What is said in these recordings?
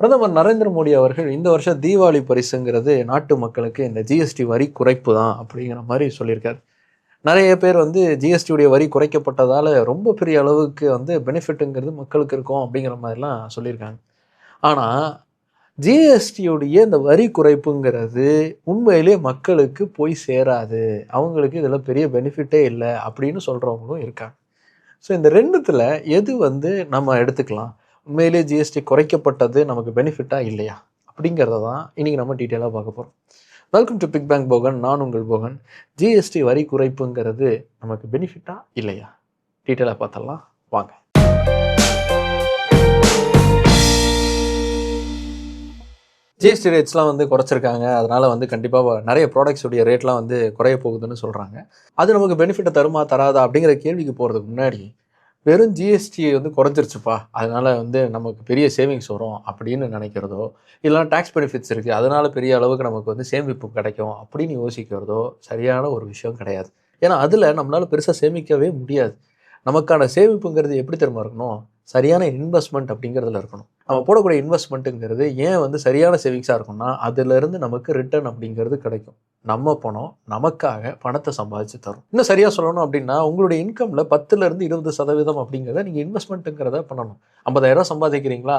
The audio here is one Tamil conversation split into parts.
பிரதமர் நரேந்திர மோடி அவர்கள் இந்த வருஷம் தீபாவளி பரிசுங்கிறது நாட்டு மக்களுக்கு இந்த ஜிஎஸ்டி வரி குறைப்பு தான் அப்படிங்கிற மாதிரி சொல்லியிருக்காரு. நிறைய பேர் வந்து ஜிஎஸ்டியுடைய வரி குறைக்கப்பட்டதால் ரொம்ப பெரிய அளவுக்கு வந்து பெனிஃபிட்டுங்கிறது மக்களுக்கு இருக்கும் அப்படிங்கிற மாதிரிலாம் சொல்லியிருக்காங்க. ஆனால் ஜிஎஸ்டியுடைய இந்த வரி குறைப்புங்கிறது உண்மையிலே மக்களுக்கு போய் சேராது. அவங்களுக்கு இதில் பெரிய பெனிஃபிட்டே இல்லை அப்படின்னு சொல்கிறவங்களும் இருக்காங்க. ஸோ இந்த ரெண்டுத்தில் எது வந்து நம்ம எடுத்துக்கலாம்? உண்மையிலே ஜிஎஸ்டி குறைக்கப்பட்டது நமக்கு பெனிஃபிட்டாக இல்லையா? அப்படிங்கிறத தான் இன்றைக்கி நம்ம டீட்டெயிலாக பார்க்க போகிறோம் welcome to big bank Bogan நான் உங்கள் போகன் ஜிஎஸ்டி வரி குறைப்புங்கிறது நமக்கு பெனிஃபிட்டா இல்லையா? டீட்டெயிலாக பார்த்தலாம் வாங்க. ஜிஎஸ்டி ரேட்ஸ்லாம் வந்து குறைச்சிருக்காங்க. அதனால் வந்து கண்டிப்பாக நிறைய ப்ராடக்ட்ஸுடைய ரேட்லாம் வந்து குறைய போகுதுன்னு சொல்கிறாங்க அது நமக்கு பெனிஃபிட்டை தருமா தராதா அப்படிங்கிற கேள்விக்கு போகிறதுக்கு முன்னாடி வெறும் ஜிஎஸ்டி வந்து குறைஞ்சிருச்சுப்பா. அதனால் வந்து நமக்கு பெரிய சேவிங்ஸ் வரும் அப்படின்னு நினைக்கிறதோ இல்லைனா டேக்ஸ் பெனிஃபிட்ஸ் இருக்குது அதனால் பெரிய அளவுக்கு நமக்கு வந்து சேமிப்பு கிடைக்கும் அப்படின்னு யோசிக்கிறதோ சரியான ஒரு விஷயம் கிடையாது. ஏன்னா அதில் நம்மளால் பெருசாக சேமிக்கவே முடியாது. நமக்கான சேமிப்புங்கிறது எப்படி தெரியுமா இருக்கணும்? சரியான இன்வெஸ்ட்மெண்ட் அப்படிங்கிறதுல இருக்கணும். நம்ம போடக்கூடிய இன்வெஸ்ட்மெண்ட்டுங்கிறது ஏன் வந்து சரியான சேவிங்ஸாக இருக்கும்னா அதுலேருந்து நமக்கு ரிட்டர்ன் அப்படிங்கிறது கிடைக்கும். நம்ம பணம் நமக்காக பணத்தை சம்பாதிச்சு தரும். இன்னும் சரியாக சொல்லணும் அப்படின்னா உங்களுடைய இன்கமில் பத்துலேருந்து இருபது சதவீதம் அப்படிங்கிறத நீங்கள் இன்வெஸ்ட்மெண்ட்டுங்கிறத பண்ணணும். ஐம்பதாயிரரூவா சம்பாதிக்கிறீங்களா?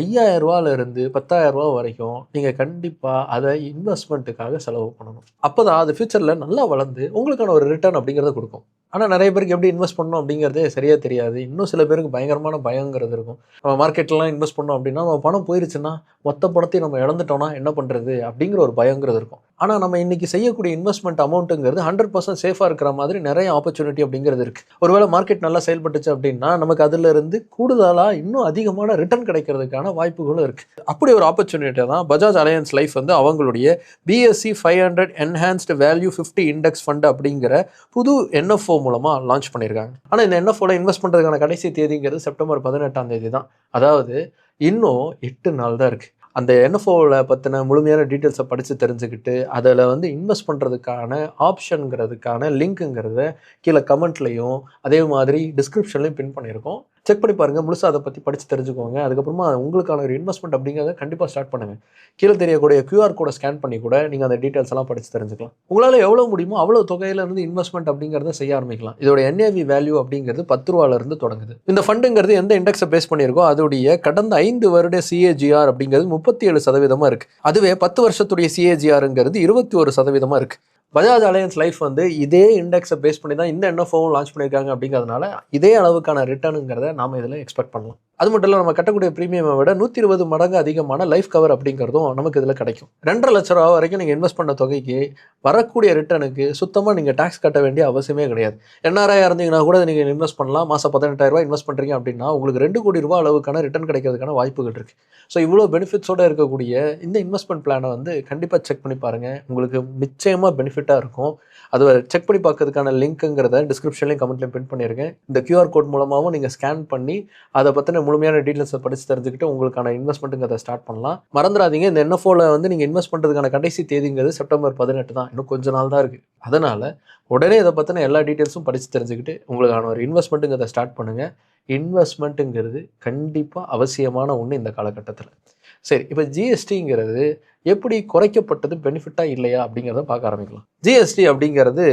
ஐயாயிரம் ரூபாயிலிருந்து பத்தாயிரம் ரூபா வரைக்கும் நீங்கள் கண்டிப்பாக அதை இன்வெஸ்ட்மெண்ட்டுக்காக செலவு பண்ணணும். அப்போ தான் அது ஃப்யூச்சரில் நல்லா வளர்ந்து உங்களுக்கான ஒரு ரிட்டர்ன் அப்படிங்கிறத கொடுக்கும். ஆனால் நிறைய பேருக்கு எப்படி இன்வெஸ்ட் பண்ணணும் அப்படிங்கிறதே சரியாக தெரியாது. இன்னும் சில பேருக்கு பயங்கரமான பயங்கிறது இருக்கும். நம்ம மார்க்கெட்லாம் இன்வெஸ்ட் பண்ணோம் அப்படின்னா நம்ம பணம் போயிருச்சுன்னா மொத்த பணத்தையும் நம்ம இழந்துட்டோம்னா என்ன பண்ணுறது அப்படிங்கிற ஒரு பயங்கிறது இருக்கும். ஆனால் நம்ம இன்றைக்கி செய்யக்கூடிய இன்வெஸ்ட்மெண்ட் அமௌண்ட்டுங்கிறது ஹண்ட்ரட் பர்சன்ட் சேஃபாக இருக்கிற மாதிரி நிறைய ஆப்பர்ச்சுனிட்டி அப்படிங்கிறது இருக்குது ஒருவேளை மார்க்கெட் நல்லா செயல்பட்டுச்சு அப்படின்னா நமக்கு அதிலிருந்து கூடுதலாக இன்னும் அதிகமான ரிட்டர்ன் கிடைக்கிறதுக்கான வாய்ப்புகளும் இருக்குது அப்படி ஒரு ஆப்பர்ச்சுனிட்டி தான் பஜாஜ் அலையன்ஸ் லைஃப் வந்து அவங்களுடைய BSE five hundred enhanced value fifty index fund அப்படிங்கிற புது என்எஃப்ஓ மூலமாக லான்ச் பண்ணியிருக்காங்க. ஆனால் இந்த என்எஃப்ஓவில் இன்வெஸ்ட் பண்ணுறதுக்கான கடைசி தேதிங்கிறது செப்டம்பர் பதினெட்டாம் தேதி தான். அதாவது இன்னும் எட்டு நாள் தான் இருக்குது அந்த என்எஃப்ஓவில் பற்றின முழுமையான டீட்டெயில்ஸை படித்து தெரிஞ்சுக்கிட்டு அதில் வந்து இன்வெஸ்ட் பண்ணுறதுக்கான ஆப்ஷனுங்கிறதுக்கான லிங்க்குங்கிறத கீழே கமெண்ட்லேயும் அதே மாதிரி டிஸ்கிரிப்ஷன்லையும் பின் பண்ணியிருக்கோம். செக் பண்ணி பாருங்கள் முழுசாக அதை பற்றி படித்து தெரிஞ்சுக்கோங்க. அதுக்கப்புறமா உங்களுக்கான ஒரு இன்வெஸ்ட்மெண்ட் அப்படிங்கிறத கண்டிப்பாக ஸ்டார்ட் பண்ணுங்கள் கீழே தெரியக்கூடிய கியூஆர் கோடை ஸ்கேன் பண்ணி கூட நீங்கள் அந்த டீட்டெயில்ஸ் எல்லாம் படித்து தெரிஞ்சுக்கலாம். உங்களால் எவ்வளோ முடியுமோ அவ்வளோ தொகையிலேருந்து இன்வெஸ்ட்மெண்ட் அப்படிங்கிறத செய்ய ஆரம்பிக்கலாம். இதோட என்ஏவி வேல்யூ அப்படிங்கிறது பத்து ரூபாலேருந்து தொடங்குது. இந்த ஃபண்டுங்கிறது எந்த இண்டெக்ஸை பேஸ் பண்ணியிருக்கோ அதோடைய கடந்த ஐந்து வருட சிஏஜிஆர் அப்படிங்கிறது முப்பத்தி ஏழு சதவீதமாக இருக்குது அதுவே பத்து வருஷத்துடைய சிஏஜிஆருங்கிறது இருபத்தி ஒரு சதவீதமாக இருக்குது பஜாஜ் அலையன்ஸ் லைஃப் வந்து இதே இண்டெக்ஸை பேஸ் பண்ணி தான் இந்த என்எஃப்ஓவும் லான்ச் பண்ணியிருக்காங்க அப்படிங்கிறதுனால இதே அளவுக்கான ரிட்டர்னுங்கிறத நாம் இதில் எக்ஸ்பெக்ட் பண்ணலாம். அது மட்டும் இல்லை நம்ம கட்டக்கூடிய ப்ரீமியமை விட நூற்றி இருபது மடங்கு அதிகமான லைஃப் கவர் அப்படிங்கிறதும் நமக்கு இதில் கிடைக்கும். ரெண்டரை லட்ச ரூபா வரைக்கும் நீங்கள் இன்வெஸ்ட் பண்ண தொகைக்கு வரக்கூடிய ரிட்டர்னுக்கு சுத்தமாக நீங்கள் டேக்ஸ் கட்ட வேண்டிய அவசியமே கிடையாது. என்ஆர்ஐ இருந்தீங்கன்னா கூட நீங்கள் இன்வெஸ்ட் பண்ணலாம். மாதம் பதினெட்டாயிரம் இன்வெஸ்ட் பண்ணுறீங்க அப்படின்னா உங்களுக்கு ரெண்டு கோடி ரூபா அளவுக்கான ரிட்டர்ன் கிடைக்கிறதுக்கான வாய்ப்புகள் இருக்குது ஸோ இவ்வளோ பெனிஃபிட்ஸோடு இருக்கக்கூடிய இந்த இன்வெஸ்ட்மெண்ட் பிளானை வந்து கண்டிப்பாக செக் பண்ணி பாருங்கள் உங்களுக்கு நிச்சயமாக பெனிஃபிட்டாக இருக்கும். அது செக் பண்ணி பார்க்கறதுக்கான லிங்க்குங்கிறத டிஸ்கிரிப்ஷன்லையும் கமெண்ட்லையும் பின் பண்ணியிருக்கேன் இந்த கியூஆர் கோட் மூலமாகவும் நீங்கள் ஸ்கேன் பண்ணி அதை பற்றின முழுமையான டீட்டெயில்ஸை படித்து தெரிஞ்சுக்கிட்டு உங்களுக்கான இன்வெஸ்ட்மெண்ட்டுங்கிறத ஸ்டார்ட் பண்ணலாம். மறந்துடாதீங்க இந்த என்எஃப்ஓவில் வந்து நீங்கள் இன்வெஸ்ட் பண்ணுறதுக்கான கடைசி தேதிங்கிறது செப்டம்பர் பதினெட்டு தான். இன்னும் கொஞ்ச நாள் தான் இருக்குது அதனால் உடனே இதை பற்றின எல்லா டீட்டெயில்ஸும் படித்து தெரிஞ்சுக்கிட்டு உங்களுக்கான ஒரு இன்வெஸ்ட்மெண்ட்டுங்கிறத ஸ்டார்ட் பண்ணுங்கள் இன்வெஸ்ட்மெண்ட்டுங்கிறது கண்டிப்பாக அவசியமான ஒன்று இந்த காலகட்டத்தில். சரி இப்போ ஜிஎஸ்டிங்கிறது எப்படி குறைக்கப்பட்டது பெனிஃபிட்டாக இல்லையா அப்படிங்கிறத பார்க்க ஆரம்பிக்கலாம். ஜிஎஸ்டி அப்படிங்கிறது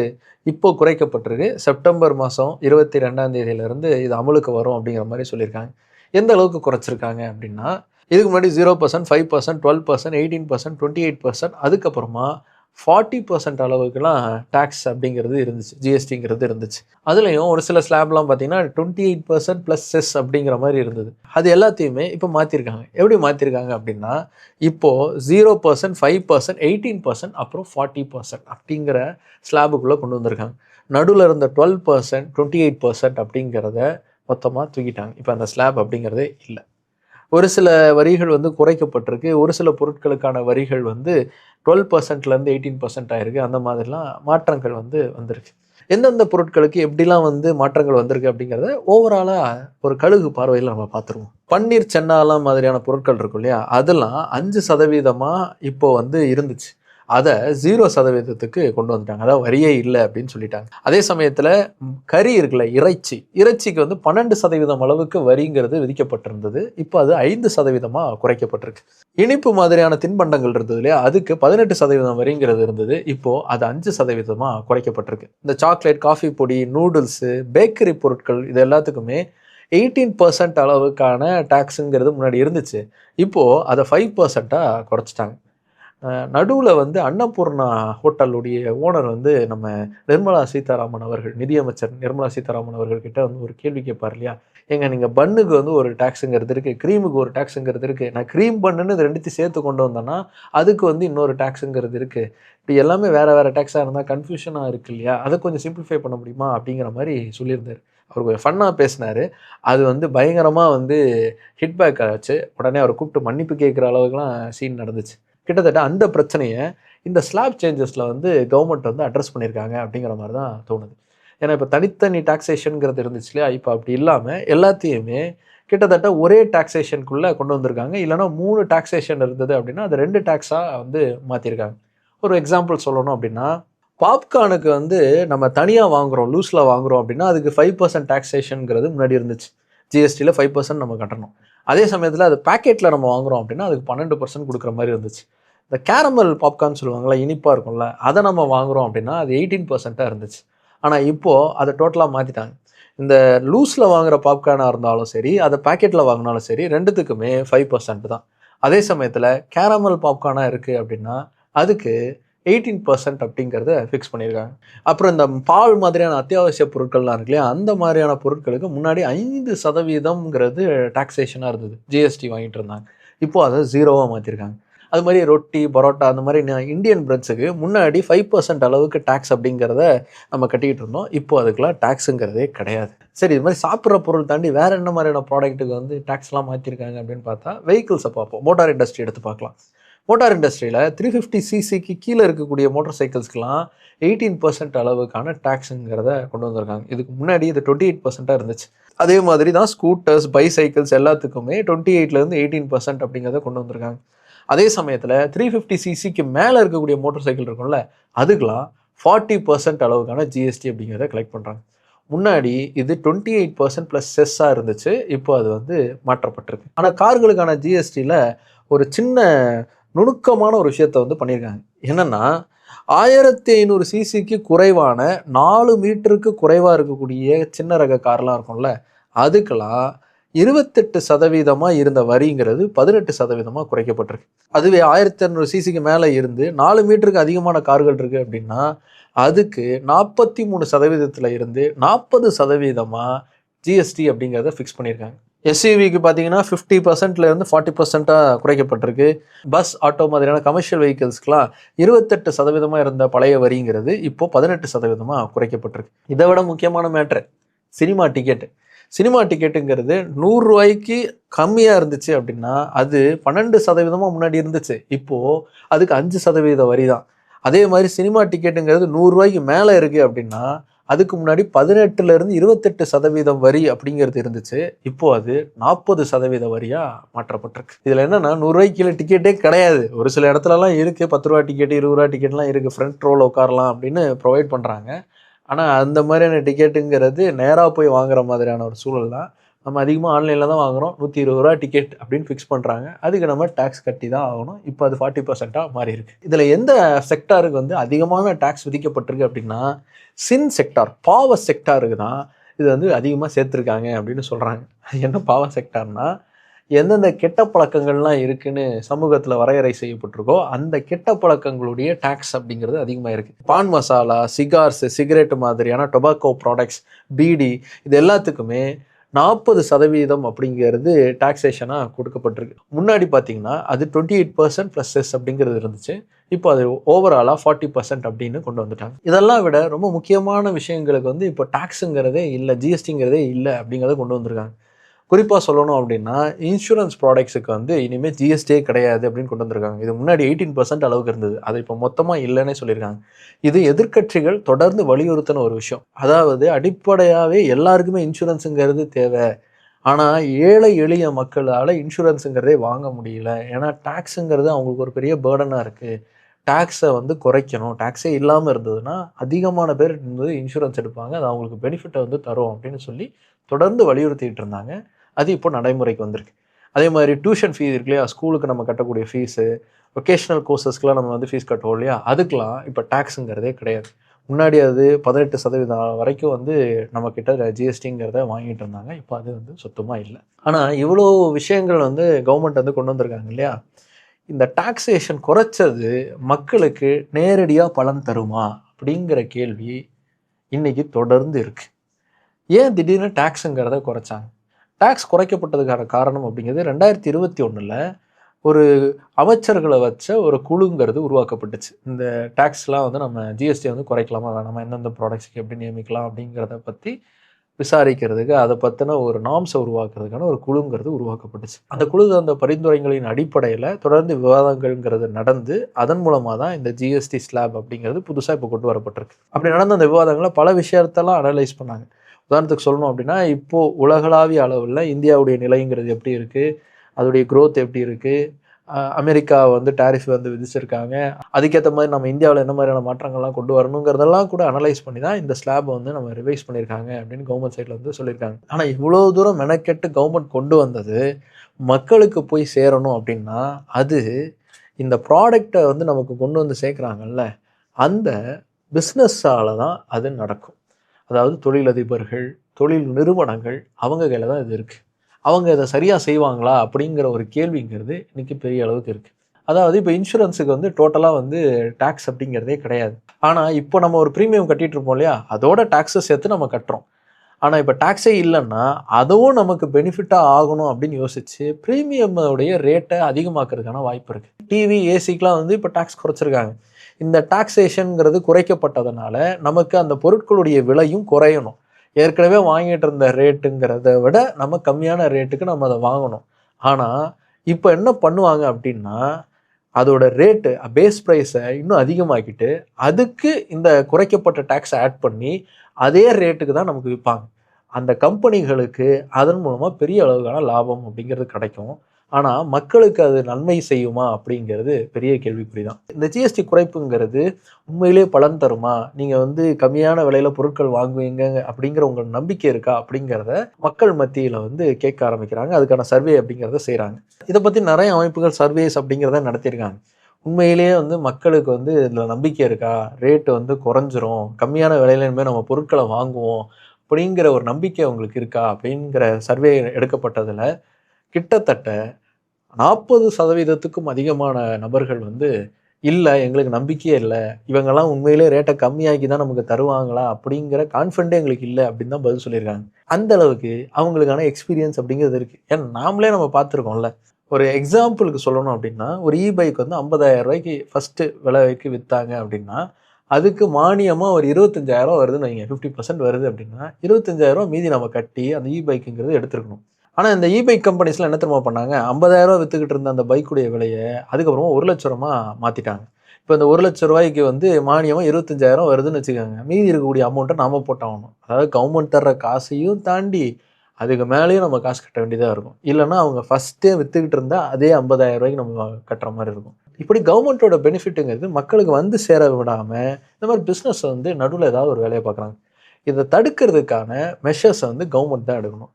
இப்போ குறைக்கப்பட்டிருக்கு. செப்டம்பர் மாதம் இருபத்தி ரெண்டாம் தேதியிலேருந்து இது அமலுக்கு வரும் அப்படிங்கிற மாதிரி சொல்லியிருக்காங்க. எந்த அளவுக்கு குறைச்சிருக்காங்க அப்படின்னா இதுக்கு முன்னாடி zero percent five percent twelve percent eighteen percent twenty eight percent அதுக்கப்புறமா ஃபார்ட்டி பர்சன்ட் அளவுக்குலாம் டேக்ஸ் அப்படிங்கிறது இருந்துச்சு ஜிஎஸ்டிங்கிறது இருந்துச்சு. அதுலேயும் ஒரு சில ஸ்லாப்லாம் பார்த்தீங்கன்னா twenty eight percent plus cess அப்படிங்கிற மாதிரி இருந்தது. அது எல்லாத்தையுமே இப்போ மாற்றிருக்காங்க எப்படி மாற்றிருக்காங்க அப்படின்னா இப்போது zero percent five percent eighteen percent அப்புறம் ஃபார்ட்டி பர்சன்ட் அப்படிங்கிற ஸ்லாபுக்குள்ளே கொண்டு வந்திருக்காங்க. நடுவில் இருந்த twelve percent twenty eight percent அப்படிங்கிறத மொத்தமாக தூக்கிட்டாங்க. இப்போ அந்த ஸ்லாப் அப்படிங்கிறதே இல்லை. ஒரு சில வரிகள் வந்து குறைக்கப்பட்டிருக்கு. ஒரு சில பொருட்களுக்கான வரிகள் வந்து டுவெல் பர்சன்ட்லேருந்து எயிட்டீன் பர்சன்ட் ஆயிருக்கு. அந்த மாதிரிலாம் மாற்றங்கள் வந்து வந்திருக்கு. எந்தெந்த பொருட்களுக்கு எப்படிலாம் வந்து மாற்றங்கள் வந்திருக்கு அப்படிங்கிறத ஓவராலாக ஒரு கழுகு பார்வையில் நம்ம பார்த்துருவோம். பன்னீர் சென்னாலாம் மாதிரியான பொருட்கள் இருக்கும் இல்லையா? அதெல்லாம் அஞ்சு சதவீதமாக இப்போ வந்து இருந்துச்சு. அதை ஜீரோ சதவீதத்துக்கு கொண்டு வந்துட்டாங்க. அதாவது வரியே இல்லை அப்படின்னு சொல்லிட்டாங்க. அதே சமயத்தில் கறி இருக்குல்ல இறைச்சி. இறைச்சிக்கு வந்து பன்னெண்டு சதவீதம் அளவுக்கு வரிங்கிறது விதிக்கப்பட்டிருந்தது. இப்போ அது ஐந்து சதவீதமாக குறைக்கப்பட்டிருக்கு. இனிப்பு மாதிரியான தின்பண்டங்கள் இருந்தது இல்லையா? அதுக்கு பதினெட்டு சதவீதம் வரிங்கிறது இருந்தது. இப்போ அது அஞ்சு சதவீதமாக குறைக்கப்பட்டிருக்கு. இந்த சாக்லேட் காஃபி பொடி நூடுல்ஸு பேக்கரி பொருட்கள் இது எல்லாத்துக்குமே எயிட்டீன் பர்சன்ட் அளவுக்கான டேக்ஸுங்கிறது முன்னாடி இருந்துச்சு. இப்போது அதை ஃபைவ் பர்சண்ட்டாக குறைச்சிட்டாங்க. நடுவில் வந்து அன்னபூர்ணா ஹோட்டலுடைய ஓனர் வந்து நம்ம நிர்மலா சீதாராமன் அவர்கள் நிதியமைச்சர் நிர்மலா சீதாராமன் அவர்கள்கிட்ட வந்து ஒரு கேள்வி கேட்பார் இல்லையா? ஏங்க நீங்கள் பன்னுக்கு வந்து ஒரு டேக்ஸுங்கிறது இருக்குது க்ரீமுக்கு ஒரு டேக்ஸுங்கிறது இருக்குது நான் க்ரீம் பண்ணுன்னு இது ரெண்டுத்தையும் சேர்த்து கொண்டு வந்தேன்னா அதுக்கு வந்து இன்னொரு டேக்ஸுங்கிறது இருக்குது இப்படி எல்லாமே வேறு வேறு டேக்ஸாக இருந்தால் கன்ஃபியூஷனாக இருக்கு இல்லையா? அதை கொஞ்சம் சிம்பிளிஃபை பண்ண முடியுமா? அப்படிங்கிற மாதிரி சொல்லியிருந்தார். அவர் கொஞ்சம் ஃபன்னாக பேசினார். அது வந்து பயங்கரமாக வந்து ஹிட்பேக் ஆச்சு. உடனே அவர் கூப்பிட்டு மன்னிப்பு கேட்குற அளவுக்குலாம் சீன் நடந்துச்சு. கிட்டத்தட்ட அந்த பிரச்சனையை இந்த ஸ்லாப் சேஞ்சஸில் வந்து கவர்மெண்ட் வந்து அட்ரஸ் பண்ணியிருக்காங்க அப்படிங்கிற மாதிரி தான் தோணுது. ஏன்னா இப்போ தனித்தனி டாக்ஸேஷனுங்கிறது இருந்துச்சு இல்லையா? இப்போ அப்படி இல்லாமல் எல்லாத்தையுமே கிட்டத்தட்ட ஒரே டாக்ஸேஷனுக்குள்ளே கொண்டு வந்திருக்காங்க. இல்லைனா மூணு டாக்ஸேஷன் இருந்தது அப்படின்னா அது ரெண்டு டேக்ஸாக வந்து மாற்றிருக்காங்க ஒரு எக்ஸாம்பிள் சொல்லணும் அப்படின்னா பாப்கார்னுக்கு வந்து நம்ம தனியாக வாங்குகிறோம் லூஸில் வாங்குகிறோம் அப்படின்னா அதுக்கு ஃபைவ் பர்சன்ட் டாக்ஸேஷனுங்கிறது முன்னாடி இருந்துச்சு. ஜிஎஸ்டியில் ஃபைவ் பர்சன்ட் நம்ம கட்டணும். அதே சமயத்தில் அது பேக்கெட்டில் நம்ம வாங்குகிறோம் அப்படின்னா அதுக்கு பன்னெண்டு பர்சன்ட் கொடுக்குற மாதிரி இருந்துச்சு. இந்த கேரமல் பாப்கார்ன் சொல்லுவாங்களா இனிப்பாக இருக்கும்ல அதை நம்ம வாங்குகிறோம் அப்படின்னா அது எயிட்டீன் பர்சண்ட்டாக இருந்துச்சு. ஆனால் இப்போது அதை டோட்டலாக மாற்றிட்டாங்க இந்த லூஸில் வாங்குகிற பாப்கார்னாக இருந்தாலும் சரி அதை பேக்கெட்டில் வாங்கினாலும் சரி ரெண்டுத்துக்குமே ஃபைவ் பர்சன்ட் தான். அதே சமயத்தில் கேரமல் பாப்கார்னாக இருக்குது அப்படின்னா அதுக்கு எயிட்டீன் பர்சன்ட் அப்படிங்கிறத ஃபிக்ஸ் பண்ணியிருக்காங்க அப்புறம் இந்த பால் மாதிரியான அத்தியாவசிய பொருட்கள்லாம் இருக்கு இல்லையா அந்த மாதிரியான பொருட்களுக்கு முன்னாடி ஐந்து சதவீதம்ங்கிறது டாக்ஸேஷனாக இருந்தது. ஜிஎஸ்டி வாங்கிட்டு இருந்தாங்க. இப்போது அதை ஜீரோவாக மாற்றிருக்காங்க அது மாதிரி ரொட்டி பரோட்டா அந்த மாதிரி இந்தியன் பிரெட்ஸுக்கு முன்னாடி ஃபைவ் பர்சன்ட் அளவுக்கு டேக்ஸ் அப்படிங்கிறத நம்ம கட்டிக்கிட்டு இருந்தோம். இப்போ அதுக்கெலாம் டேக்ஸுங்கிறதே கிடையாது. சரி இது மாதிரி சாப்பிட்ற பொருள் தாண்டி வேறு என்ன மாதிரியான ப்ராடக்ட்டுக்கு வந்து டேக்ஸ்லாம் மாற்றிருக்காங்க அப்படின்னு பார்த்தா வெஹிக்கிள்ஸை பார்ப்போம். மோட்டார் இண்டஸ்ட்ரி எடுத்து பார்க்கலாம். மோட்டார் இண்டஸ்ட்ரியில் த்ரீ ஃபிஃப்டி சிசிக்கு கீழே இருக்கக்கூடிய மோட்டார் சைக்கிள்ஸ்க்கெலாம் எயிட்டீன் பர்சன்ட் அளவுக்கான டேக்ஸுங்கிறத கொண்டு வந்திருக்காங்க. இதுக்கு முன்னாடி இது டுவெண்ட்டி எயிட் பர்சென்ட்டாக இருந்துச்சு. அதே மாதிரி தான் ஸ்கூட்டர்ஸ் பைசைக்கிள்ஸ் எல்லாத்துக்குமே டுவெண்ட்டி எயிட்லேருந்து எயிட்டீன் பர்சன்ட் அப்படிங்கிறத கொண்டு வந்திருக்காங்க. அதே சமயத்தில் த்ரீ ஃபிஃப்டி சிசிக்கு மேலே இருக்கக்கூடிய மோட்டார் சைக்கிள் இருக்கும்ல அதுக்கெலாம் ஃபார்ட்டி பர்சன்ட் அளவுக்கான ஜிஎஸ்டி அப்படிங்கிறத கலெக்ட் பண்ணுறாங்க முன்னாடி இது டுவெண்ட்டி எயிட் பர்சன்ட் ப்ளஸ் செஸ்ஸாக இருந்துச்சு இப்போ அது வந்து மாற்றப்பட்டிருக்கு. ஆனால் கார்களுக்கான ஜிஎஸ்டியில் ஒரு சின்ன நுணுக்கமான ஒரு விஷயத்த வந்து பண்ணியிருக்காங்க என்னென்னா ஆயிரத்தி ஐநூறு சிசிக்கு குறைவான நாலு மீட்டருக்கு குறைவாக இருக்கக்கூடிய சின்ன ரக கார்லாம் இருக்கும்ல அதுக்கெல்லாம் இருபத்தெட்டு சதவீதமாக இருந்த வரிங்கிறது பதினெட்டு சதவீதமாக குறைக்கப்பட்டிருக்கு. அதுவே ஆயிரத்தி இரநூறு சிசிக்கு மேலே இருந்து நாலு மீட்டருக்கு அதிகமான கார்கள் இருக்குது அப்படின்னா அதுக்கு நாற்பத்தி மூணு சதவீதத்தில் இருந்து நாற்பது சதவீதமாக ஜிஎஸ்டி அப்படிங்கிறத ஃபிக்ஸ் பண்ணியிருக்காங்க. எஸ்யூவிக்கு பார்த்தீங்கன்னா ஃபிஃப்டி பர்சன்ட்லேருந்து ஃபார்ட்டி பர்சன்ட்டாக குறைக்கப்பட்டிருக்கு. பஸ் ஆட்டோ மாதிரியான கமர்ஷியல் வெஹிக்கிள்ஸ்க்கெலாம் இருபத்தெட்டு சதவீதமாக இருந்த பழைய வரிங்கிறது இப்போது பதினெட்டு சதவீதமாக குறைக்கப்பட்டிருக்கு. இதை விட முக்கியமான மேட்ரு சினிமா டிக்கெட்டு சினிமா டிக்கெட்டுங்கிறது நூறுரூவாய்க்கு கம்மியாக இருந்துச்சு அப்படின்னா அது பன்னெண்டு சதவீதமாக முன்னாடி இருந்துச்சு. இப்போது அதுக்கு அஞ்சு சதவீத வரி தான் அதே மாதிரி சினிமா டிக்கெட்டுங்கிறது நூறுரூவாய்க்கு மேலே இருக்குது அப்படின்னா அதுக்கு முன்னாடி பதினெட்டுலேருந்து இருபத்தெட்டு சதவீதம் வரி அப்படிங்கிறது இருந்துச்சு. இப்போது அது நாற்பது சதவீத வரியாக மாற்றப்பட்டிருக்கு. இதில் என்னென்னா நூறுரூவாய்க்கு கீழே டிக்கெட்டே கிடையாது. ஒரு சில இடத்துலலாம் இருக்குது பத்து ரூபா டிக்கெட் இருபது ரூபா டிக்கெட்லாம் இருக்குது ஃப்ரண்ட் ரோல் உட்காரலாம் அப்படின்னு ப்ரொவைட் பண்ணுறாங்க ஆனால் அந்த மாதிரியான டிக்கெட்டுங்கிறது நேராக போய் வாங்குற மாதிரியான ஒரு சூழல் தான். நம்ம அதிகமாக ஆன்லைனில் தான் வாங்குகிறோம் நூற்றி இருபது ரூபா டிக்கெட் அப்படின்னு ஃபிக்ஸ் பண்ணுறாங்க அதுக்கு நம்ம டேக்ஸ் கட்டி தான் ஆகணும். இப்போ அது ஃபார்ட்டி பர்சென்ட்டாக மாறி இருக்கு. இதில் எந்த செக்டாருக்கு வந்து அதிகமான டேக்ஸ் விதிக்கப்பட்டிருக்கு அப்படின்னா சின் செக்டார் பாவ செக்டாருக்கு தான் இது வந்து அதிகமாக சேர்த்துருக்காங்க அப்படின்னு சொல்கிறாங்க என்ன பாவ செக்டார்னால் எந்தெந்த கெட்ட பழக்கங்கள்லாம் இருக்குன்னு சமூகத்தில் வரையறை செய்யப்பட்டிருக்கோ அந்த கெட்ட பழக்கங்களுடைய டேக்ஸ் அப்படிங்கிறது அதிகமாக இருக்குது பான் மசாலா சிகார்ஸ் சிகரெட் மாதிரியான டொபாக்கோ ப்ராடக்ட்ஸ் பீடி இது எல்லாத்துக்குமே நாற்பது சதவீதம் அப்படிங்கிறது டாக்ஸேஷனாக கொடுக்கப்பட்டிருக்கு. முன்னாடி பார்த்தீங்கன்னா அது twenty eight percent plus cess அப்படிங்கிறது இருந்துச்சு. இப்போ அது ஓவராலாக ஃபார்ட்டி பர்சன்ட் அப்படின்னு கொண்டு வந்துட்டாங்க. இதெல்லாம் விட ரொம்ப முக்கியமான விஷயங்களுக்கு வந்து இப்போ டாக்ஸுங்கிறதே இல்லை ஜிஎஸ்டிங்கிறதே இல்லை அப்படிங்கிறத கொண்டு வந்திருக்காங்க. குறிப்பாக சொல்லணும் அப்படின்னா இன்சூரன்ஸ் ப்ராடக்ட்ஸுக்கு வந்து இனிமேல் ஜிஎஸ்டியே கிடையாது அப்படின்னு கொண்டு வந்திருக்காங்க. இது முன்னாடி எயிட்டீன் பர்சன்ட் அளவுக்கு இருந்தது. அது இப்போ மொத்தமாக இல்லைன்னே சொல்லியிருக்காங்க. இது எதிர்கட்சிகள் தொடர்ந்து வலியுறுத்தின ஒரு விஷயம். அதாவது அடிப்படையாகவே எல்லாருக்குமே இன்சூரன்ஸுங்கிறது தேவை. ஆனால் ஏழை எளிய மக்களால் இன்சூரன்ஸுங்கிறதே வாங்க முடியல. ஏன்னா டேக்ஸுங்கிறது அவங்களுக்கு ஒரு பெரிய பேர்டனாக இருக்குது டேக்ஸை வந்து குறைக்கணும். டேக்ஸே இல்லாமல் இருந்ததுன்னா அதிகமான பேர் வந்து இன்சூரன்ஸ் எடுப்பாங்க. அது அவங்களுக்கு பெனிஃபிட்டை வந்து தரும் அப்படின்னு சொல்லி தொடர்ந்து வலியுறுத்திட்டு இருந்தாங்க. அது இப்போ நடைமுறைக்கு வந்திருக்கு. அதே மாதிரி டியூஷன் ஃபீஸ் இருக்கு இல்லையா? ஸ்கூலுக்கு நம்ம கட்டக்கூடிய ஃபீஸு ஒகேஷ்னல் கோர்சஸ்க்கெலாம் நம்ம வந்து ஃபீஸ் கட்டுவோம் இல்லையா? அதுக்கெலாம் இப்போ டேக்ஸுங்கிறதே கிடையாது. முன்னாடி அது பதினெட்டு சதவீதம் வரைக்கும் வந்து நம்மக்கிட்ட ஜிஎஸ்டிங்கிறத வாங்கிட்டு இருந்தாங்க. இப்போ அது வந்து சுத்தமாக இல்லை. ஆனால் இவ்வளோ விஷயங்கள் வந்து கவர்மெண்ட் வந்து கொண்டு வந்திருக்காங்க இல்லையா? இந்த டாக்ஸேஷன் குறைச்சது மக்களுக்கு நேரடியாக பலன் தருமா? அப்படிங்கிற கேள்வி இன்றைக்கி தொடர்ந்து இருக்குது ஏன் திடீர்னு டேக்ஸுங்கிறத குறைச்சாங்க? டேக்ஸ் குறைக்கப்பட்டதுக்கான காரணம் அப்படிங்கிறது ரெண்டாயிரத்தி இருபத்தி ஒன்றில் ஒரு அமைச்சர்களை வச்ச ஒரு குழுங்கிறது உருவாக்கப்பட்டுச்சு. இந்த டேக்ஸ்லாம் வந்து நம்ம ஜிஎஸ்டி வந்து குறைக்கலாமா வேணாமா எந்தெந்த ப்ராடக்ட்ஸ்க்கு எப்படி நியமிக்கலாம் அப்படிங்கிறத பற்றி விசாரிக்கிறதுக்கு அதை பற்றின ஒரு நாம்ஸை உருவாக்குறதுக்கான ஒரு குழுங்கிறது உருவாக்கப்பட்டுச்சு. அந்த குழு அந்த பரிந்துரைகளின் அடிப்படையில் தொடர்ந்து விவாதங்கள்ங்கிறது நடந்து அதன் மூலமாக தான் இந்த ஜிஎஸ்டி ஸ்லாப் அப்படிங்கிறது புதுசாக இப்போ கொண்டு வரப்பட்டிருக்கு. அப்படி நடந்த அந்த விவாதங்களை பல விஷயத்தெல்லாம் அனலைஸ் பண்ணாங்க. உதாரணத்துக்கு சொல்லணும் அப்படின்னா இப்போது உலகளாவிய அளவில் இந்தியாவுடைய நிலைங்கிறது எப்படி இருக்குது அதோடைய க்ரோத் எப்படி இருக்குது அமெரிக்கா வந்து டாரிஃப் வந்து விதிச்சிருக்காங்க. அதுக்கேற்ற மாதிரி நம்ம இந்தியாவில் என்ன மாதிரியான மாற்றங்கள்லாம் கொண்டு வரணுங்கிறதெல்லாம் கூட அனலைஸ் பண்ணி தான் இந்த ஸ்லாப் வந்து நம்ம ரிவைஸ் பண்ணியிருக்காங்க அப்படின்னு கவர்மெண்ட் சைடில் வந்து சொல்லியிருக்காங்க. ஆனால் இவ்வளோ தூரம் மெனக்கெட்டு கவர்மெண்ட் கொண்டு வந்தது மக்களுக்கு போய் சேரணும் அப்படின்னா அது இந்த ப்ராடக்டை வந்து நமக்கு கொண்டு வந்து சேர்க்குறாங்கல்ல அந்த பிஸ்னஸால் தான் அது நடக்கும். அதாவது தொழிலதிபர்கள் தொழில் நிறுவனங்கள் அவங்க கையில் தான் இது இருக்குது அவங்க இதை சரியாக செய்வாங்களா அப்படிங்கிற ஒரு கேள்விங்கிறது இன்றைக்கி பெரிய அளவுக்கு இருக்குது அதாவது இப்போ இன்சூரன்ஸுக்கு வந்து டோட்டலாக வந்து டேக்ஸ் அப்படிங்கிறதே கிடையாது. ஆனால் இப்போ நம்ம ஒரு ப்ரீமியம் கட்டிகிட்டு இருப்போம் இல்லையா? அதோட டேக்ஸை சேர்த்து நம்ம கட்டுறோம். ஆனால் இப்போ டேக்ஸே இல்லைன்னா அதுவும் நமக்கு பெனிஃபிட்டாக ஆகணும் அப்படின்னு யோசிச்சு ப்ரீமியமுடைய ரேட்டை அதிகமாக்குறதுக்கான வாய்ப்பு இருக்குது டிவி ஏசிக்கெலாம் வந்து இப்போ டேக்ஸ் குறைச்சிருக்காங்க. இந்த டாக்ஸேஷனுங்கிறது குறைக்கப்பட்டதுனால நமக்கு அந்த பொருட்களுடைய விலையும் குறையணும். ஏற்கனவே வாங்கிட்டு இருந்த ரேட்டுங்கிறத விட நம்ம கம்மியான ரேட்டுக்கு நம்ம அதை வாங்கணும். ஆனால் இப்போ என்ன பண்ணுவாங்க அப்படின்னா அதோட ரேட்டு பேஸ் ப்ரைஸை இன்னும் அதிகமாக்கிட்டு அதுக்கு இந்த குறைக்கப்பட்ட டேக்ஸை ஆட் பண்ணி அதே ரேட்டுக்கு தான் நமக்கு விற்பாங்க அந்த கம்பெனிகளுக்கு அதன் மூலமாக பெரிய அளவுக்கான லாபம் அப்படிங்கிறது கிடைக்கும். ஆனால் மக்களுக்கு அது நன்மை செய்யுமா அப்படிங்கிறது பெரிய கேள்விக்குறி தான் இந்த ஜிஎஸ்டி குறைப்புங்கிறது உண்மையிலே பலன் தருமா? நீங்கள் வந்து கம்மியான விலையில் பொருட்கள் வாங்குவீங்க அப்படிங்கிற உங்கள் நம்பிக்கை இருக்கா அப்படிங்கிறத மக்கள் மத்தியில் வந்து கேட்க ஆரம்பிக்கிறாங்க. அதுக்கான சர்வே அப்படிங்கிறத செய்கிறாங்க இதை பற்றி நிறைய அமைப்புகள் சர்வேஸ் அப்படிங்கிறத நடத்தியிருக்காங்க. உண்மையிலேயே வந்து மக்களுக்கு வந்து இதில் நம்பிக்கை இருக்கா? ரேட்டு வந்து குறைஞ்சிரும். கம்மியான விலையிலுமே நம்ம பொருட்களை வாங்குவோம் அப்படிங்கிற ஒரு நம்பிக்கை உங்களுக்கு இருக்கா அப்படிங்கிற சர்வே எடுக்கப்பட்டதில் கிட்டத்தட்ட நாற்பது சதவீதத்துக்கும் அதிகமான நபர்கள் வந்து இல்லை எங்களுக்கு நம்பிக்கையே இல்லை. இவங்கெல்லாம் உண்மையிலே ரேட்டை கம்மியாக்கி தான் நமக்கு தருவாங்களா? அப்படிங்கிற கான்ஃபிடென்ட்டே எங்களுக்கு இல்லை அப்படின்னு தான் பதில் சொல்லியிருக்காங்க. அந்த அளவுக்கு அவங்களுக்கான எக்ஸ்பீரியன்ஸ் அப்படிங்கிறது இருக்குது ஏன்னா நாமளே நம்ம பார்த்துருக்கோம்ல. ஒரு எக்ஸாம்பிளுக்கு சொல்லணும் அப்படின்னா ஒரு இ பைக் வந்து 50000 ரூபாய்க்கு ஃபஸ்ட்டு விலைக்கு விற்றாங்க அப்படின்னா அதுக்கு மானியமாக ஒரு இருபத்தஞ்சாயிரம் வருதுன்னு வைங்க. ஃபிஃப்டி பர்சன்ட் வருது அப்படின்னா இருபத்தஞ்சாயிரம் மீதி நம்ம கட்டி அந்த இ பைக்குங்கிறது எடுத்துருக்கணும். ஆனால் இந்த இபைக் கம்பெனிஸ்லாம் என்ன திரும்ப பண்ணாங்க? ஐம்பதாயிரரூவா விற்றுக்கிட்டு இருந்த அந்த பைக்குடைய விலையை அதுக்கப்புறமா ஒரு லட்ச ரூபாய் மாற்றிட்டாங்க இப்போ இந்த ஒரு லட்ச ரூபாய்க்கு வந்து மானியமாக இருபத்தஞ்சாயிரம் வருதுன்னு வச்சுக்கோங்க. மீதி இருக்கக்கூடிய அமௌண்ட்டை நாம் போட்டாகணும். அதாவது கவர்மெண்ட் தர்ற காசையும் தாண்டி அதுக்கு மேலேயும் நம்ம காசு கட்ட வேண்டியதாக இருக்கும். இல்லைன்னா அவங்க ஃபஸ்ட்டே விற்றுக்கிட்டு இருந்தால் அதே 50000 ரூபாய்க்கு நம்ம கட்டுற மாதிரி இருக்கும். இப்படி கவர்மெண்ட்டோட பெனிஃபிட்டுங்கிறது மக்களுக்கு வந்து சேர விடாமல் இந்த மாதிரி பிஸ்னஸ் வந்து நடுவில் ஏதாவது ஒரு வேலையை பார்க்குறாங்க. இதை தடுக்கிறதுக்கான மெஷர்ஸை வந்து கவர்மெண்ட் தான் எடுக்கணும்.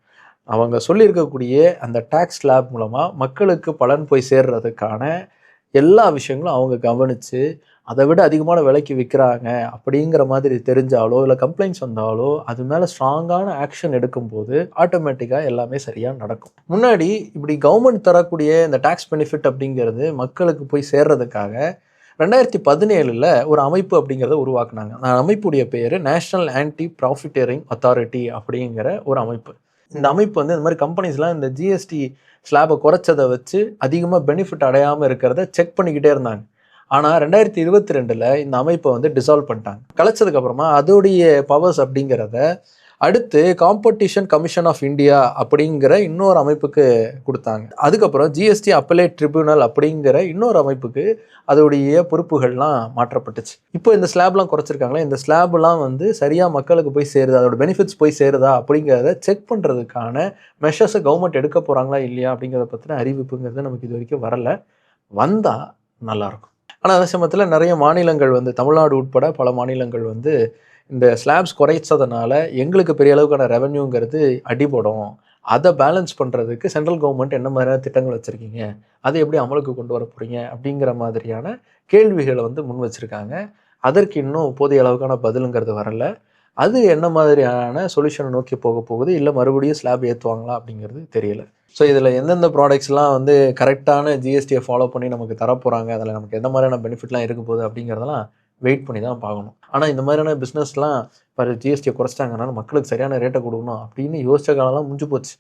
அவங்க சொல்லியிருக்கக்கூடிய அந்த டேக்ஸ் ஸ்லாப் மூலமாக மக்களுக்கு பலன் போய் சேர்றதுக்கான எல்லா விஷயங்களும் அவங்க கவனித்து அதை விட அதிகமான விலைக்கு விற்கிறாங்க அப்படிங்கிற மாதிரி தெரிஞ்சாலோ இல்லை கம்ப்ளைண்ட்ஸ் வந்தாலோ அது மேலே ஸ்ட்ராங்கான ஆக்ஷன் எடுக்கும்போது ஆட்டோமேட்டிக்காக எல்லாமே சரியாக நடக்கும். முன்னாடி இப்படி கவர்மெண்ட் தரக்கூடிய இந்த டேக்ஸ் பெனிஃபிட் அப்படிங்கிறது மக்களுக்கு போய் சேர்றதுக்காக ரெண்டாயிரத்தி பதினேழில் ஒரு அமைப்பு அப்படிங்கிறத உருவாக்குனாங்க. அந்த அமைப்புடைய பேர் நேஷனல் ஆன்டி ப்ராஃபிட்டரிங் அத்தாரிட்டி அப்படிங்கிற ஒரு அமைப்பு. இந்த அமைப்பு வந்து இந்த மாதிரி கம்பெனிஸ்லாம் இந்த ஜிஎஸ்டி ஸ்லாபை குறைச்சதை வச்சு அதிகமாக பெனிஃபிட் அடையாமல் இருக்கிறத செக் பண்ணிக்கிட்டே இருந்தாங்க. ஆனால் ரெண்டாயிரத்தி இருபத்தி ரெண்டில் இந்த அமைப்பை வந்து டிசால்வ் பண்ணிட்டாங்க. கலைச்சதுக்கப்புறமா அதோடைய பவர்ஸ் அப்படிங்கிறத அடுத்து காம்படிஷன் கமிஷன் ஆஃப் இந்தியா அப்படிங்கிற இன்னொரு அமைப்புக்கு கொடுத்தாங்க. அதுக்கப்புறம் ஜிஎஸ்டி அப்பலேட் ட்ரிபியூனல் அப்படிங்கிற இன்னொரு அமைப்புக்கு அதோடைய பொறுப்புகள்லாம் மாற்றப்பட்டுச்சு. இப்போ இந்த ஸ்லாப்லாம் குறைச்சிருக்காங்களே இந்த ஸ்லாப்லாம் வந்து சரியாக மக்களுக்கு போய் சேருதா அதோட பெனிஃபிட்ஸ் போய் சேருதா அப்படிங்கிறத செக் பண்ணுறதுக்கான மெஷர்ஸை கவர்மெண்ட் எடுக்க போகிறாங்களா இல்லையா அப்படிங்கிறத பற்றின அறிவிப்புங்கிறது நமக்கு இது வரைக்கும் வரல. வந்தால் நல்லாயிருக்கும் ஆனால் அதே சமயத்தில் நிறைய மாநிலங்கள் வந்து தமிழ்நாடு உட்பட பல மாநிலங்கள் வந்து இந்த ஸ்லாப்ஸ் குறைச்சதுனால எங்களுக்கு பெரிய அளவுக்கான ரெவன்யூங்கிறது அடிபடும். அதை பேலன்ஸ் பண்ணுறதுக்கு சென்ட்ரல் கவர்மெண்ட் என்ன மாதிரியான திட்டங்கள் வச்சுருக்கீங்க? அதை எப்படி அமலுக்கு கொண்டு வர போகிறீங்க அப்படிங்கிற மாதிரியான கேள்விகளை வந்து முன் வச்சுருக்காங்க. அதற்கு இன்னும் போதிய அளவுக்கான பதிலுங்கிறது வரல. அது என்ன மாதிரியான சொல்யூஷனை நோக்கி போக போகுது? இல்லை மறுபடியும் ஸ்லாப் ஏற்றுவாங்களா அப்படிங்கிறது தெரியல. ஸோ இதில் எந்தெந்த ப்ராடக்ட்ஸ்லாம் வந்து கரெக்டான ஜிஎஸ்டியை ஃபாலோ பண்ணி நமக்கு தரப்போகிறாங்க அதில் நமக்கு எந்த மாதிரியான பெனிஃபிட்லாம் இருக்க போகுது? அப்படிங்கிறதெல்லாம் வெயிட் பண்ணி தான் பார்க்கணும். ஆனால் இந்த மாதிரியான பிஸ்னஸ்லாம் இப்போ ஜிஎஸ்டியை குறைச்சிட்டாங்கனால மக்களுக்கு சரியான ரேட்டை கொடுக்கணும் அப்படின்னு யோசிச்ச காலம்லாம் முடிஞ்சு போச்சு.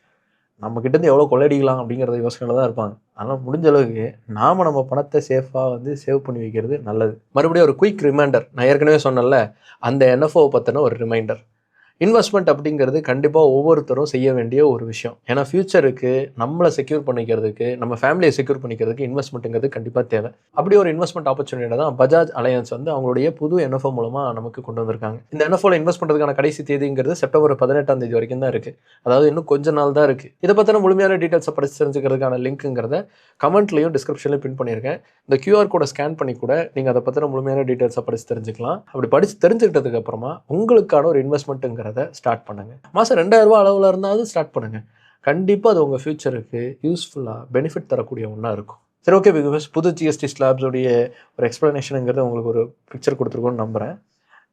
நம்மக்கிட்டேருந்து எவ்வளோ கொள்ளடிக்கலாம் அப்படிங்கிறத யோசனையில் தான் இருப்பாங்க. அதனால் முடிஞ்ச அளவுக்கு நாம் நம்ம பணத்தை சேஃபாக வந்து சேவ் பண்ணி வைக்கிறது நல்லது. மறுபடியும் ஒரு குயிக் ரிமைண்டர் நான் ஏற்கனவே சொன்னேன்ல அந்த என்எஃப்ஓ பற்றின ஒரு ரிமைண்டர் இன்வெஸ்ட்மெண்ட் அப்படிங்கிறது கண்டிப்பாக ஒவ்வொருத்தரும் செய்ய வேண்டிய ஒரு விஷயம். ஏன்னா ஃப்யூச்சருக்கு நம்மளை செக்யூர் பண்ணிக்கிறதுக்கு நம்ம ஃபேமிலியை செக்யூர் பண்ணிக்கிறதுக்கு இன்வெஸ்ட்மெண்ட்டுங்கிறது கண்டிப்பாக தேவை. அப்படி ஒரு இன்வெஸ்ட்மெண்ட் ஆப்பர்ச்சுனிட்டி தான் பஜாஜ் அலையன்ஸ் வந்து அவங்களுடைய புது என்எஃப்ஓ மூலமாக நமக்கு கொண்டு வந்திருக்காங்க. இந்த என்எஃப்ஓவில் இன்வெஸ்ட் பண்ணுறதுக்கான கடைசி தேதிங்கிறது செப்டம்பர் பதினெட்டாம் தேதி வரைக்கும் தான் இருக்குது அதாவது இன்னும் கொஞ்ச நாள் தான் இருக்குது இதை பற்றின முழுமையான டீட்டெயில்ஸை படித்து தெரிஞ்சுக்கிறதுக்கான லிங்க்குங்கிறத கமெண்ட்லையும் டிஸ்கிரிப்ஷன்லையும் பின் பண்ணியிருக்கேன். இந்த கியூஆர் கோடை ஸ்கேன் பண்ணி கூட நீங்கள் அதை பற்றின முழுமையான டீட்டெயில்ஸை படித்து தெரிஞ்சுக்கலாம். அப்படி படித்து தெரிஞ்சுக்கிட்டதுக்கு அப்புறமா உங்களுக்கான ஒரு இன்வெஸ்ட்மெண்ட்டுங்கிறது ஸ்டார்ட் பண்ணுங்கள் மாதம் ரெண்டாயிரம் ரூபாய் அளவில் இருந்தாலும் ஸ்டார்ட் பண்ணுங்கள் கண்டிப்பாக அது உங்கள் ஃப்யூச்சருக்கு யூஸ்ஃபுல்லாக பெனிஃபிட் தரக்கூடிய ஒன்றா இருக்கும். சரி ஓகே பிகாஸ் புது ஜிஎஸ்டி ஸ்லாப்ஸோடைய ஒரு எக்ஸ்ப்ளனேஷனுங்கிறது உங்களுக்கு ஒரு பிக்சர் கொடுத்துருக்கோன்னு நம்புகிறேன்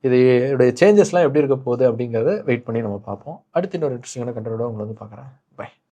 இதோடைய சேஞ்சஸ்லாம் எப்படி இருக்க போகுது அப்படிங்கிறத வெயிட் பண்ணி நம்ம பார்ப்போம். அடுத்து இன்னொரு இன்ட்ரெஸ்டிங்கான கண்டனோட உங்களை வந்து பார்க்குறேன். பை